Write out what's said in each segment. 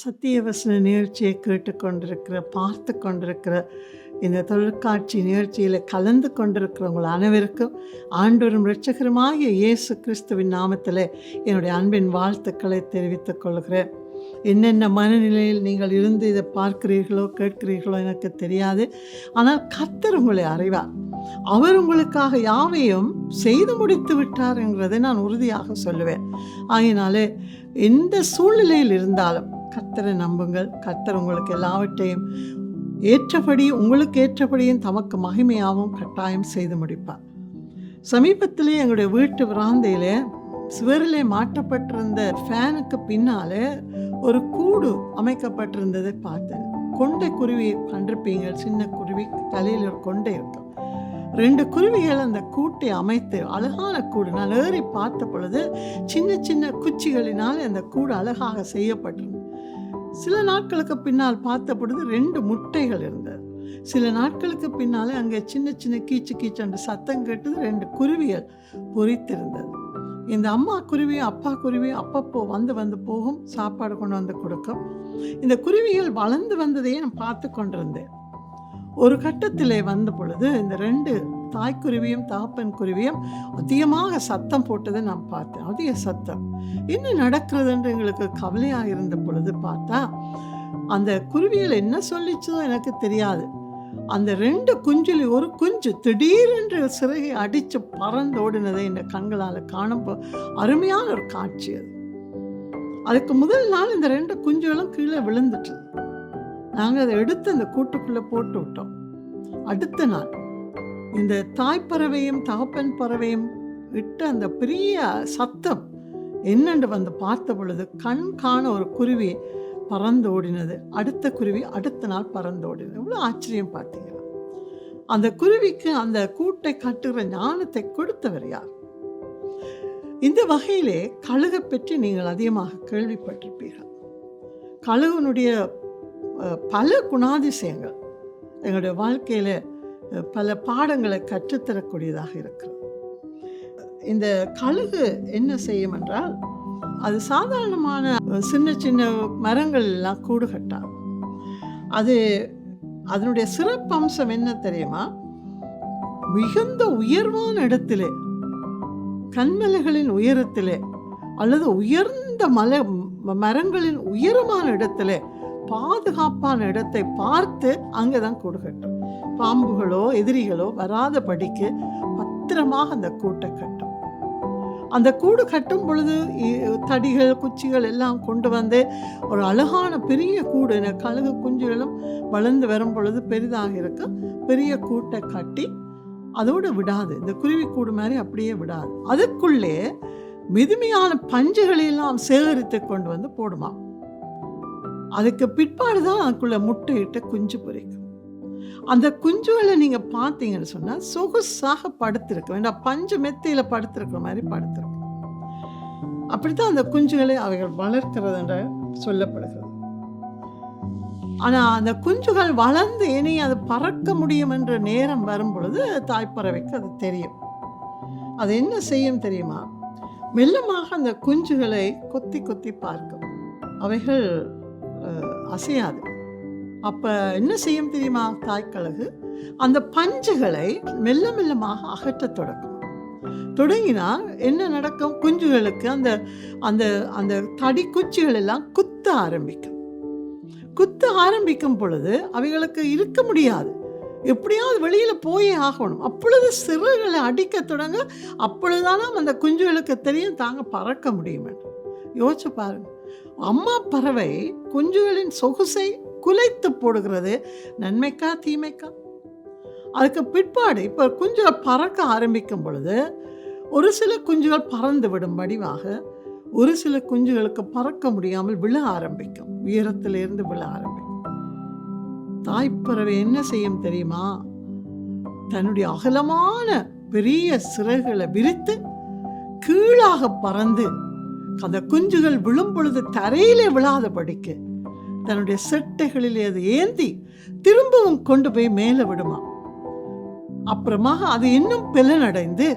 சத்தியவசன நிகழ்ச்சியை கேட்டுக்கொண்டிருக்கிற பார்த்து கொண்டிருக்கிற இந்த தொலைக்காட்சி நிகழ்ச்சியில் கலந்து கொண்டிருக்கிறவங்கள் அனைவருக்கும் ஆண்டோரும் இரட்சகருமாகிய இயேசு கிறிஸ்துவின் நாமத்தில் என்னுடைய அன்பின் வாழ்த்துக்களை தெரிவித்துக் கொள்கிறேன். என்னென்ன மனநிலையில் நீங்கள் இருந்து இதை பார்க்கிறீர்களோ கேட்கிறீர்களோ எனக்கு தெரியாது. ஆனால் கத்தர் உங்களை அறிவார். அவர் உங்களுக்காக யாவையும் செய்து முடித்து விட்டார் என்கிறதை நான் உறுதியாக சொல்லுவேன். ஆகினாலே எந்த சூழ்நிலையில் இருந்தாலும் கர்த்தரை நம்புங்கள். கர்த்தர் உங்களுக்கு எல்லாவற்றையும் ஏற்றபடி உங்களுக்கு ஏற்றபடியும் தமக்கு மகிமையாகவும் கட்டாயம் செய்து முடிப்பார். சமீபத்திலே எங்களுடைய வீட்டு பிராந்தையிலே சுவரிலே மாட்டப்பட்டிருந்த ஃபேனுக்கு பின்னாலே ஒரு கூடு அமைக்கப்பட்டிருந்ததை பார்த்தேன். கொண்டை குருவி கண்டிருப்பீங்க சின்ன குருவி தலையில் ஒரு கொண்டை இருக்கும். ரெண்டு குருவிகள் அந்த கூட்டை அமைத்து அழகான கூடு நான் ஏறி பார்த்த பொழுது சின்ன சின்ன குச்சிகளினால் அந்த கூடு அழகாக செய்யப்பட்டிருந்தது. சில நாட்களுக்கு பின்னால் பார்த்த பொழுது ரெண்டு முட்டைகள் இருந்தது. சில நாட்களுக்கு பின்னாலே அங்கே சின்ன சின்ன கீச்சு கீச்சென்று சத்தம் கேட்டது ரெண்டு குருவிகள் பொறித்திருந்தது. இந்த அம்மா குருவியும் அப்பா குருவியும் அப்பப்போ வந்து வந்து போகும் சாப்பாடு கொண்டு வந்து கொடுக்கும். இந்த குருவிகள் வளர்ந்து வந்ததையே நான் பார்த்து கொண்டிருந்தேன். ஒரு கட்டத்தில் வந்த பொழுது இந்த ரெண்டு தாய்க்குருவியும் தகப்பன் குருவியும் அதிகமாக சத்தம் போட்டதை நான் பார்த்தேன். அதிக சத்தம். என்ன நடக்கிறதுன்ற எங்களுக்கு கவலையாக இருந்த பொழுது பார்த்தா அந்த குருவிகள் என்ன சொல்லிச்சதோ எனக்கு தெரியாது. அந்த ரெண்டு குஞ்சுலி ஒரு குஞ்சு திடீரென்று சிறகை அடித்து பறந்து ஓடினதை இந்த கண்களால் காணும் அருமையான ஒரு காட்சி அது. அதுக்கு முதல் நாள் இந்த ரெண்டு குஞ்சுகளும் கீழே விழுந்துட்டு நாங்கள் அதை எடுத்து அந்த கூட்டுக்குள்ளே போட்டு விட்டோம். அடுத்த நாள். இந்த தாய்ப்பறவையும் தகப்பன் பறவையும் இட்ட அந்த பெரிய சத்தம் என்னென்று வந்து பார்த்த பொழுது கண் காண ஒரு குருவி பறந்து ஓடினது அடுத்த குருவி அடுத்த நாள் பறந்து ஓடினது எவ்வளோ ஆச்சரியம் பார்த்தீங்களா? அந்த குருவிக்கு அந்த கூட்டை கட்டுகிற ஞானத்தை கொடுத்தவர் யார்? இந்த வகையிலே கழுகை பற்றி நீங்கள் அதிகமாக கேள்விப்பட்டிருப்பீர்கள். கழுகனுடைய பல குணாதிசயங்கள் எங்களுடைய வாழ்க்கையில் பல பாடங்களை கற்றுத்தரக்கூடியதாக இருக்கிறது. இந்த கழுகு என்ன செய்யும் என்றால் அது சாதாரணமான சின்ன சின்ன மரங்கள் எல்லாம் கூடு கட்டாது. அது அதனுடைய சிறப்பம்சம் என்ன தெரியுமா? மிகுந்த உயர்வான இடத்திலே கண்மலைகளின் உயரத்திலே அல்லது உயர்ந்த மலை மரங்களின் உயரமான இடத்திலே பாதுகாப்பான இடத்தை பார்த்து அங்கே தான் கூடு கட்டும். பாம்புகளோ எதிரிகளோ வராதபடிக்கு பத்திரமாக அந்த கூட்டை கட்டும். அந்த கூடு கட்டும் பொழுது இ- தடிகள் குச்சிகள் எல்லாம் கொண்டு வந்து ஒரு அழகான பெரிய கூடு கழுகு குஞ்சுகளும் வளர்ந்து வரும் பொழுது பெரிதாக இருக்க பெரிய கூட்டை கட்டி அதோடு விடாது. இந்த குருவி கூடு மாதிரி அப்படியே விடாது. அதுக்குள்ளே மிதுமையான பஞ்சுகளையெல்லாம் சேகரித்து கொண்டு வந்து போடுமா. அதுக்கு பிற்பாடு தான் அதுக்குள்ளே முட்டையிட்ட குஞ்சு பொரிக்கும் அந்த குஞ்சுகளை நீங்கள் பார்த்தீங்கன்னு சொன்னால் சொகுசாக படுத்திருக்கும் வேண்டாம். பஞ்சு மெத்தையில் படுத்திருக்கிற மாதிரி படுத்திருக்கும் அப்படித்தான் அந்த குஞ்சுகளை அவைகள் வளர்க்கிறது என்று சொல்லப்படுகிறது. ஆனால் அந்த குஞ்சுகள் வளர்ந்து இனி அது பறக்க முடியும் என்ற நேரம் வரும் பொழுது தாய்ப்பறவைக்கு அது தெரியும். அது என்ன செய்யும் தெரியுமா? மெல்லமாக அந்த குஞ்சுகளை கொத்தி கொத்தி பார்க்கும். அவைகள் அசையாது. அப்போ என்ன செய்யும் தெரியுமா? தாய்க்கழகு அந்த பஞ்சுகளை மெல்ல மெல்லமாக அகற்றத் தொடங்கும். தொடங்கினால் என்ன நடக்கும்? குஞ்சுகளுக்கு அந்த அந்த அந்த தடி குச்சிகள் எல்லாம் குத்த ஆரம்பிக்கும். குத்த ஆரம்பிக்கும் பொழுது அவைகளுக்கு இருக்க முடியாது. எப்படியாவது வெளியில் போயே ஆகணும். அப்பொழுது சிறுகளை அடிக்க தொடங்க அப்பொழுதுதானாம் அந்த குஞ்சுகளுக்கு தெரியும் தாங்க பறக்க முடியும் யோசிச்சு பாருங்க. அம்மா பறவை குஞ்சுகளின் சொகுசை குலைத்து போடுகிறது. நன்மைக்கா தீமைக்கா? அதுக்கு பிற்பாடு இப்போ குஞ்சுகள் பறக்க ஆரம்பிக்கும் பொழுது ஒரு சில குஞ்சுகள் பறந்து விடும் வடிவாக ஒரு சில குஞ்சுகளுக்கு பறக்க முடியாமல் விழ ஆரம்பிக்கும். உயரத்திலிருந்து விழ ஆரம்பிக்கும். தாய்ப்பறவை என்ன செய்யும் தெரியுமா? தன்னுடைய அகலமான பெரிய சிறகுகளை விரித்து கீழாக பறந்து அந்த குஞ்சுகள் விழும் பொழுது தரையிலே விழாதபடிக்கு தன்னுடைய செட்டைகளிலே அது ஏந்தி திரும்பவும் கொண்டு போய் மேலே விடுமா. அப்புறமாக அது இன்னும் பிளனடைந்து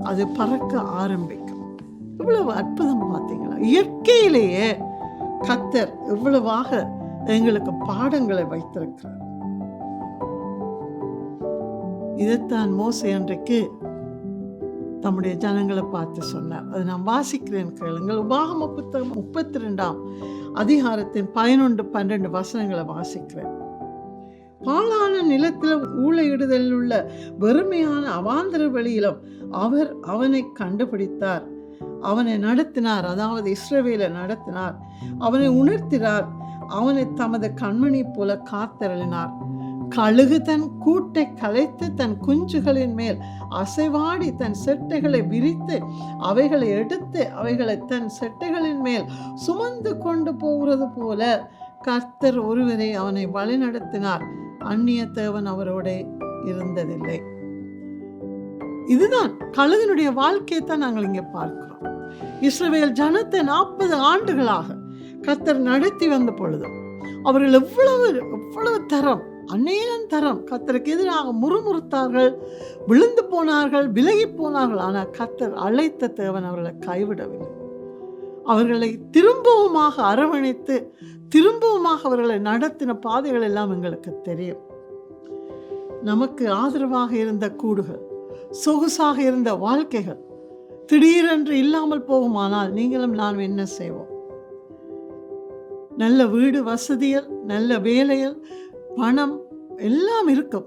அது பறக்க ஆரம்பிக்கும். இவ்வளவு அற்புதம் பார்த்தீங்களா? இயற்கையிலேயே கத்தர் இவ்வளவாக எங்களுக்கு பாடங்களை வைத்திருக்கிறார். இதைத்தான் மோசை அன்றைக்கு தம்முடைய ஜனங்களை பார்த்து சொன்னார். அதை நான் வாசிக்கிறேன் கேளுங்கள். உபாகம புத்தகம் முப்பத்தி ரெண்டாம் அதிகாரத்தின் பதினொன்று பன்னெண்டு வசனங்களை வாசிக்கிறேன். பாழான நிலத்தில் ஊழையிடுதலில் உள்ள வெறுமையான அவாந்தர வழியிலும் அவர் அவனை கண்டுபிடித்தார். அவனை நடத்தினார். அதாவது இஸ்ரவேலை நடத்தினார். அவனை உணர்த்தினார். அவனை தமது கண்மணி போல காத்தருளினார். கழுகு தன் கூட்டை கலைத்து தன் குஞ்சுகளின் மேல் அசைவாடி தன் செட்டைகளை விரித்து அவைகளை எடுத்து அவைகளை தன் செட்டைகளின் மேல் சுமந்து கொண்டு போகிறது போல கர்த்தர் ஒருவரை அவனை வழிநடத்தினார். அந்நிய தேவன் அவரோட இருந்ததில்லை. இதுதான் கழுகனுடைய வாழ்க்கையை தான் நாங்கள் இங்கே பார்க்கிறோம். இஸ்ரவேல் ஜனத்தை நாற்பது ஆண்டுகளாக கர்த்தர் நடத்தி வந்த பொழுது அவர்கள் எவ்வளவு எவ்வளவு தரம் அநேகம் தரம். கத்தருக்கு எதிராக முறுமுறுத்தார்கள் விழுந்து போனார்கள் விலகி போனார்கள். ஆனால் கத்தர் அழைத்த தேவன் அவர்களை கைவிடவில்லை. அவர்களை திரும்பவுமாக அரவணைத்து திரும்பவுமாக அவர்களை நடத்தின பாதைகள் எல்லாம் எங்களுக்கு தெரியும். நமக்கு ஆதரவாக இருந்த கூடுகள் சொகுசாக இருந்த வாழ்க்கைகள் திடீரென்று இல்லாமல் போகுமானால் நீங்களும் நாம் என்ன செய்வோம்? நல்ல வீடு வசதிகள் நல்ல வேலைகள் பணம் எல்லாம் இருக்கும்.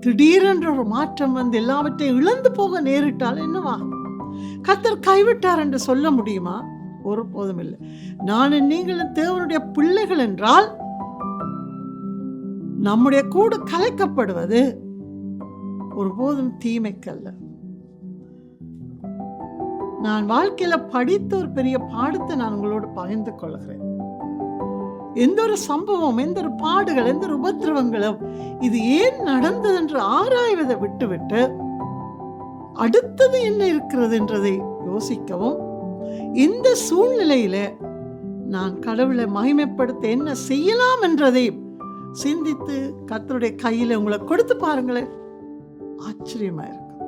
திடீரென்ற ஒரு மாற்றம் வந்து எல்லாவற்றையும் இழந்து போக நேரிட்டால் என்னவாகும் கத்தர் கைவிட்டார் என்று சொல்ல முடியுமா? ஒருபோதும் இல்லை. நானும் நீங்களும் தேவனுடைய பிள்ளைகள் என்றால் நம்முடைய கூடு கலைக்கப்படுவது ஒருபோதும் தீமைக்கல்ல. நான் வாழ்க்கையில படித்த ஒரு பெரிய பாடத்தை நான் உங்களோடு பகிர்ந்து கொள்கிறேன். எந்த ஒரு சம்பவம் எந்த ஒரு பாடுகள் எந்த ஒரு உபத்திரவங்களும் இது ஏன் நடந்தது என்று ஆராய்வதை விட்டுவிட்டு அடுத்தது என்ன இருக்கிறது என்றதை யோசிக்கவும் இந்த சூழ்நிலையில நான் கடவுளை மகிமைப்படுத்த என்ன செய்யலாம் என்றதை சிந்தித்து கத்தருடைய கையில உங்களை கொடுத்து பாருங்களேன். ஆச்சரியமா இருக்கும்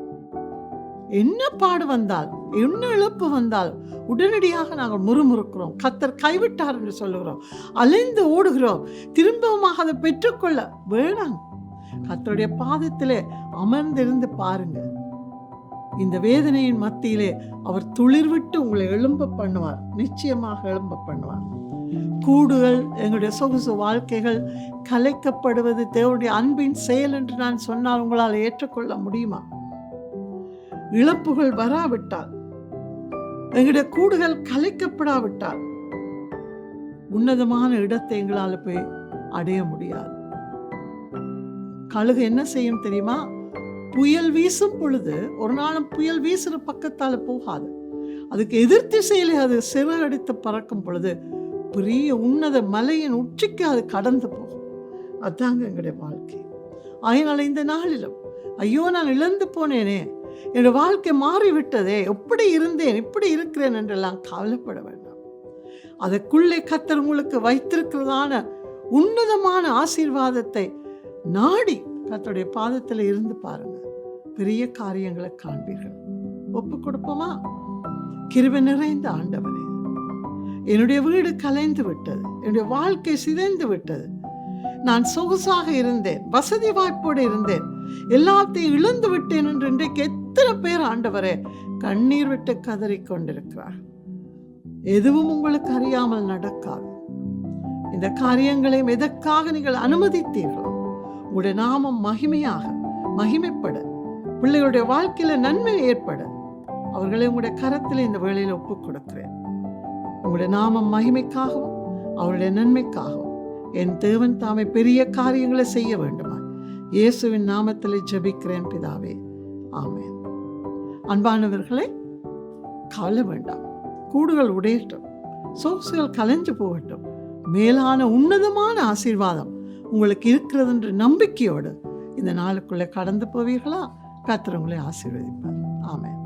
என்ன பாடு வந்தால் என்ன இழப்பு வந்தால் உடனடியாக நாங்கள் முறுமுறுக்கிறோம். கத்தர் கைவிட்டார் என்று சொல்லுகிறோம். அலைந்து ஓடுகிறோம். திரும்பவுமாக அதை பெற்றுக்கொள்ள வேணாம். கத்தருடைய பாதத்திலே அமர்ந்திருந்து பாருங்க. இந்த வேதனையின் மத்தியிலே அவர் துளிர்விட்டு உங்களை எழும்ப பண்ணுவார். நிச்சயமாக எழும்ப பண்ணுவார். கூடுகள் எங்களுடைய சொகுசு வாழ்க்கைகள் கலைக்கப்படுவது தேவனுடைய அன்பின் செயல் என்று நான் சொன்னால் உங்களால் ஏற்றுக்கொள்ள முடியுமா? இழப்புகள் வராவிட்டால் எங்களுடைய கூடுகள் கலைக்கப்படாவிட்டால் உன்னதமான இடத்தை எங்களால் போய் அடைய முடியாது. கழுகு என்ன செய்யும் தெரியுமா? புயல் வீசும் பொழுது ஒரு நாளும் புயல் வீசுற பக்கத்தால் போகாது. அதுக்கு எதிர் திசையிலே அது சிறகடித்து பறக்கும் பொழுது பெரிய உன்னத மலையின் உச்சிக்கு அது கடந்து போகும். அதாங்க எங்களுடைய வாழ்க்கை. அதனால இந்த நாளிலும் ஐயோ நான் இழந்து போனேனே என்னோட வாழ்க்கை மாறிவிட்டதே எப்படி இருந்தேன் இப்படி இருக்கிறேன் என்றெல்லாம் கவலைப்பட வேண்டாம். அதற்குள்ளே கத்தர் உங்களுக்கு வைத்திருக்கிறதான உன்னதமான ஆசீர்வாதத்தை நாடி கத்தருடைய பாதத்தில் இருந்து பாருங்க. பெரிய காரியங்களை காண்பீர்கள். ஒப்பு கொடுப்போமா? கிருவி நிறைந்த ஆண்டவரே என்னுடைய வீடு கலைந்து விட்டது என்னுடைய வாழ்க்கை சிதைந்து விட்டது. நான் சொகுசாக இருந்தேன் வசதி வாய்ப்போடு இருந்தேன் எல்லாத்தையும் இழந்து விட்டேன் என்று இன்றைக்கு எத்தனை பேர் ஆண்டவரே கண்ணீர் விட்டு கதறி கொண்டிருக்கிறார் எதுவும் உங்களுக்கு அறியாமல் நடக்காது. இந்த காரியங்களையும் எதற்காக நீங்கள் அனுமதித்தீர்களோ உங்களுடைய நாமம் மகிமையாக மகிமைப்பட பிள்ளைகளுடைய வாழ்க்கையில நன்மை ஏற்பட அவர்களை உங்களுடைய கரத்தில் இந்த வேளையில் ஒப்புக் கொடுக்கிறேன் உங்களுடைய நாமம் மகிமைக்காகவும் அவருடைய நன்மைக்காகவும் என் தேவன் தாமே பெரிய காரியங்களை செய்ய வேண்டுமா இயேசுவின் நாமத்தில் ஜெபிக்கிறேன் பிதாவே. ஆமேன். அன்பானவர்களே கவலை வேண்டாம். கூடுகள் உடையட்டும். சோக்ஸுகள் கலைஞ்சு போகட்டும். மேலான உன்னதமான ஆசீர்வாதம் உங்களுக்கு இருக்கிறது என்ற நம்பிக்கையோடு இந்த நாளுக்குள்ளே கடந்து போவீர்களா? கர்த்தர் ஆசீர்வதிப்பார். ஆமாம்